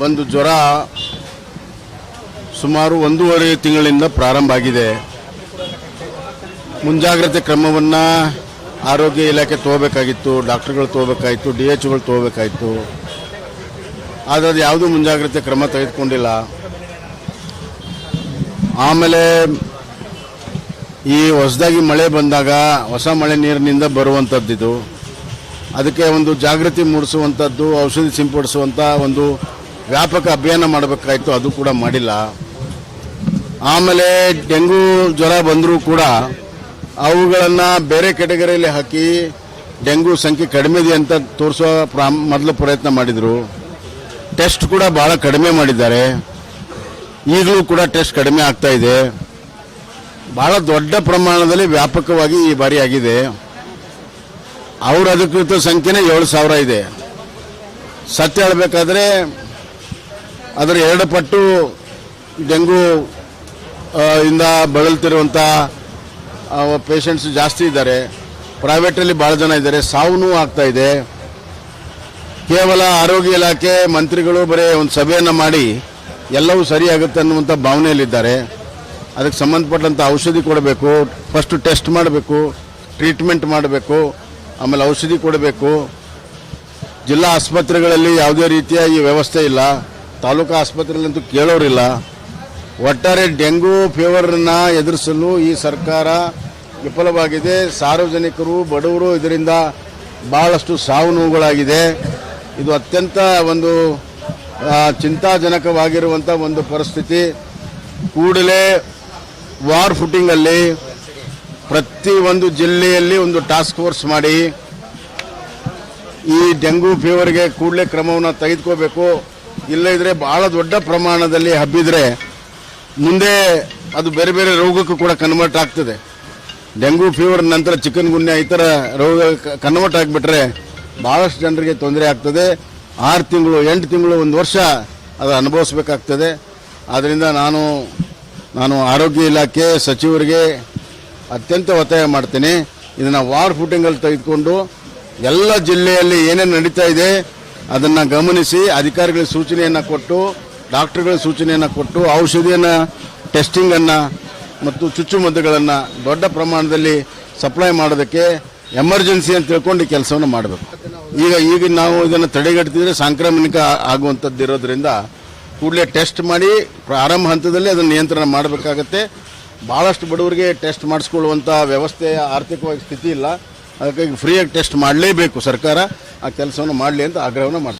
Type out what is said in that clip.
ಒಂದು ಜ್ವರ ಸುಮಾರು ಒಂದೂವರೆ ತಿಂಗಳಿಂದ ಪ್ರಾರಂಭ ಆಗಿದೆ. ಮುಂಜಾಗ್ರತೆ ಕ್ರಮವನ್ನು ಆರೋಗ್ಯ ಇಲಾಖೆ ತಗೋಬೇಕಾಗಿತ್ತು, ಡಾಕ್ಟರ್ಗಳು ತಗೋಬೇಕಾಗಿತ್ತು ಡಿ ಎಚ್ಗಳು ತೊಗೋಬೇಕಾಯಿತು. ಆದರೆ ಅದು ಯಾವುದೂ ಮುಂಜಾಗ್ರತೆ ಕ್ರಮ ತೆಗೆದುಕೊಂಡಿಲ್ಲ. ಆಮೇಲೆ ಈ ಹೊಸದಾಗಿ ಮಳೆ ಬಂದಾಗ ಹೊಸ ಮಳೆ ನೀರಿನಿಂದ ಬರುವಂಥದ್ದಿದು ಅದಕ್ಕೆ ಒಂದು ಜಾಗೃತಿ ಮೂಡಿಸುವಂಥದ್ದು ಔಷಧಿ ಸಿಂಪಡಿಸುವಂಥ ಒಂದು ವ್ಯಾಪಕ ಅಭಿಯಾನ ಮಾಡಬೇಕಾಯಿತು, ಅದು ಕೂಡ ಮಾಡಿಲ್ಲ. ಆಮೇಲೆ ಡೆಂಗು ಜ್ವರ ಬಂದರೂ ಕೂಡ ಅವುಗಳನ್ನು ಬೇರೆ ಕೆಟಗರಿಯಲ್ಲಿ ಹಾಕಿ ಡೆಂಗು ಸಂಖ್ಯೆ ಕಡಿಮೆ ಇದೆ ಅಂತ ತೋರಿಸೋ ಪ್ರಾ ಮೊದಲು ಪ್ರಯತ್ನ ಮಾಡಿದರು. ಟೆಸ್ಟ್ ಕೂಡ ಭಾಳ ಕಡಿಮೆ ಮಾಡಿದ್ದಾರೆ. ಈಗಲೂ ಕೂಡ ಟೆಸ್ಟ್ ಕಡಿಮೆ ಆಗ್ತಾ ಇದೆ. ಭಾಳ ದೊಡ್ಡ ಪ್ರಮಾಣದಲ್ಲಿ ವ್ಯಾಪಕವಾಗಿ ಈ ಬಾರಿ ಆಗಿದೆ. ಅವ್ರ ಅಧಿಕೃತ ಸಂಖ್ಯೆನೇ ಏಳು ಸಾವಿರ ಇದೆ. ಸತ್ಯ ಹೇಳಬೇಕಾದ್ರೆ ಅದರ ಎರಡು ಪಟ್ಟು ಡೆಂಗು ಇಂದ ಬಳಲ್ತಿರುವಂಥ ಪೇಷಂಟ್ಸ್ ಜಾಸ್ತಿ ಇದ್ದಾರೆ. ಪ್ರೈವೇಟಲ್ಲಿ ಭಾಳ ಜನ ಇದ್ದಾರೆ. ಸಾವು ಆಗ್ತಾ ಇದೆ. ಕೇವಲ ಆರೋಗ್ಯ ಇಲಾಖೆ ಮಂತ್ರಿಗಳು ಬರೀ ಒಂದು ಸಭೆಯನ್ನು ಮಾಡಿ ಎಲ್ಲವೂ ಸರಿಯಾಗುತ್ತೆ ಅನ್ನುವಂಥ ಭಾವನೆಯಲ್ಲಿದ್ದಾರೆ. ಅದಕ್ಕೆ ಸಂಬಂಧಪಟ್ಟಂಥ ಔಷಧಿ ಕೊಡಬೇಕು ಫಸ್ಟ್ ಟೆಸ್ಟ್ ಮಾಡಬೇಕು ಟ್ರೀಟ್ಮೆಂಟ್ ಮಾಡಬೇಕು, ಆಮೇಲೆ ಔಷಧಿ ಕೊಡಬೇಕು. ಜಿಲ್ಲಾ ಆಸ್ಪತ್ರೆಗಳಲ್ಲಿ ಯಾವುದೇ ರೀತಿಯ ಈ ವ್ಯವಸ್ಥೆ ಇಲ್ಲ. ತಾಲೂಕು ಆಸ್ಪತ್ರೆಯಲ್ಲಂತೂ ಕೇಳೋರಿಲ್ಲ. ಒಟ್ಟಾರೆ ಡೆಂಗೂ ಫೀವರ್ನ ಎದುರಿಸಲು ಈ ಸರ್ಕಾರ ವಿಫಲವಾಗಿದೆ. ಸಾರ್ವಜನಿಕರು, ಬಡವರು ಇದರಿಂದ ಭಾಳಷ್ಟು ಸಾವು ನೋವುಗಳಾಗಿದೆ. ಇದು ಅತ್ಯಂತ ಒಂದು ಚಿಂತಾಜನಕವಾಗಿರುವಂಥ ಒಂದು ಪರಿಸ್ಥಿತಿ. ಕೂಡಲೇ ವಾರ್ ಫುಟಿಂಗಲ್ಲಿ ಪ್ರತಿ ಒಂದು ಜಿಲ್ಲೆಯಲ್ಲಿ ಒಂದು ಟಾಸ್ಕ್ ಫೋರ್ಸ್ ಮಾಡಿ ಈ ಡೆಂಗು ಫೀವರ್ಗೆ ಕೂಡಲೇ ಕ್ರಮವನ್ನು ತೆಗೆದುಕೋಬೇಕು. ಇಲ್ಲದಿದ್ರೆ ಬಹಳ ದೊಡ್ಡ ಪ್ರಮಾಣದಲ್ಲಿ ಹಬ್ಬಿದ್ರೆ ಮುಂದೆ ಅದು ಬೇರೆ ಬೇರೆ ರೋಗಕ್ಕೂ ಕೂಡ ಕನ್ವರ್ಟ್ ಆಗ್ತದೆ. ಡೆಂಗು ಫೀವರ್ ನಂತರ ಚಿಕನ್ ಗುನ್ಯ ಈ ಥರ ರೋಗ ಕನ್ವರ್ಟ್ ಆಗಿಬಿಟ್ರೆ ಭಾಳಷ್ಟು ಜನರಿಗೆ ತೊಂದರೆ ಆಗ್ತದೆ. ಆರು ತಿಂಗಳು, ಎಂಟು ತಿಂಗಳು, ಒಂದು ವರ್ಷ ಅದು ಅನುಭವಿಸ್ಬೇಕಾಗ್ತದೆ. ಆದ್ದರಿಂದ ನಾನು ನಾನು ಆರೋಗ್ಯ ಇಲಾಖೆ ಸಚಿವರಿಗೆ ಅತ್ಯಂತ ಒತ್ತಾಯ ಮಾಡ್ತೀನಿ. ಇದನ್ನು ವಾರ್ ಫುಟಿಂಗಲ್ಲಿ ತೆಗೆದುಕೊಂಡು ಎಲ್ಲ ಜಿಲ್ಲೆಯಲ್ಲಿ ಏನೇನು ನಡೀತಾ ಇದೆ ಅದನ್ನು ಗಮನಿಸಿ ಅಧಿಕಾರಿಗಳ ಸೂಚನೆಯನ್ನು ಕೊಟ್ಟು, ಡಾಕ್ಟರ್ಗಳ ಸೂಚನೆಯನ್ನು ಕೊಟ್ಟು, ಔಷಧಿಯನ್ನು, ಟೆಸ್ಟಿಂಗನ್ನು ಮತ್ತು ಚುಚ್ಚುಮದ್ದುಗಳನ್ನು ದೊಡ್ಡ ಪ್ರಮಾಣದಲ್ಲಿ ಸಪ್ಲೈ ಮಾಡೋದಕ್ಕೆ ಎಮರ್ಜೆನ್ಸಿ ಅಂತ ತಿಳ್ಕೊಂಡು ಕೆಲಸವನ್ನು ಮಾಡಬೇಕು. ಈಗ ಈಗ ನಾವು ಇದನ್ನು ತಡೆಗಟ್ಟಿದ್ರೆ ಸಾಂಕ್ರಾಮಿಕ ಆಗುವಂಥದ್ದು ಇರೋದ್ರಿಂದ ಕೂಡಲೇ ಟೆಸ್ಟ್ ಮಾಡಿ ಪ್ರಾರಂಭ ಹಂತದಲ್ಲಿ ಅದನ್ನು ನಿಯಂತ್ರಣ ಮಾಡಬೇಕಾಗತ್ತೆ. ಭಾಳಷ್ಟು ಬಡವರಿಗೆ ಟೆಸ್ಟ್ ಮಾಡಿಸ್ಕೊಳ್ಳುವಂಥ ವ್ಯವಸ್ಥೆಯ ಆರ್ಥಿಕವಾಗಿ ಸ್ಥಿತಿ ಇಲ್ಲ. ಅದಕ್ಕಾಗಿ ಫ್ರೀಯಾಗಿ ಟೆಸ್ಟ್ ಮಾಡಲೇಬೇಕು ಸರ್ಕಾರ ಆ ಕೆಲಸವನ್ನು ಮಾಡಲಿ ಅಂತ ಆಗ್ರಹವನ್ನು ಮಾಡ್ತೀನಿ.